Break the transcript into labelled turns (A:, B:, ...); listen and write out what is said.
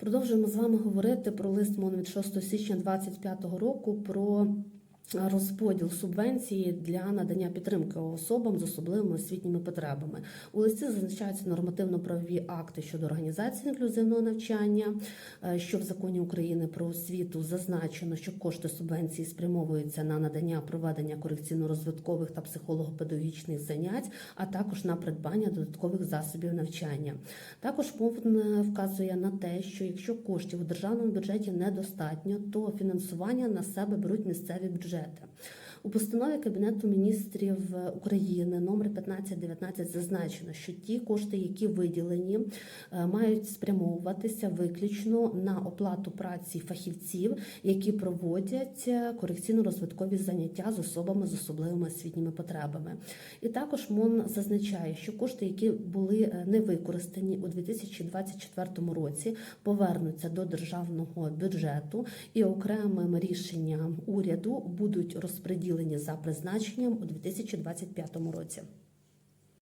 A: Продовжуємо з вами говорити про лист МОН від 6 січня 2025 року про розподіл субвенції для надання підтримки особам з особливими освітніми потребами. У листі зазначаються нормативно-правові акти щодо організації інклюзивного навчання, е, що в законі України про освіту зазначено, що кошти субвенції спрямовуються на надання проведення корекційно-розвиткових та психолого-педагогічних занять, а також на придбання додаткових засобів навчання. Також пункт вказує на те, що якщо коштів у державному бюджеті недостатньо, то фінансування на себе беруть місцеві бюджети бюджету. У постанові Кабінету міністрів України номер 1519 зазначено, що ті кошти, які виділені, е, мають спрямовуватися виключно на оплату праці фахівців, які проводять е, корекційно-розвиткові заняття з особами з особливими освітніми потребами. І також МОН зазначає, що кошти, які були е, не використані у 2024 році, повернуться до державного бюджету і окремим рішенням уряду будуть розподілені за призначенням у 2025 році.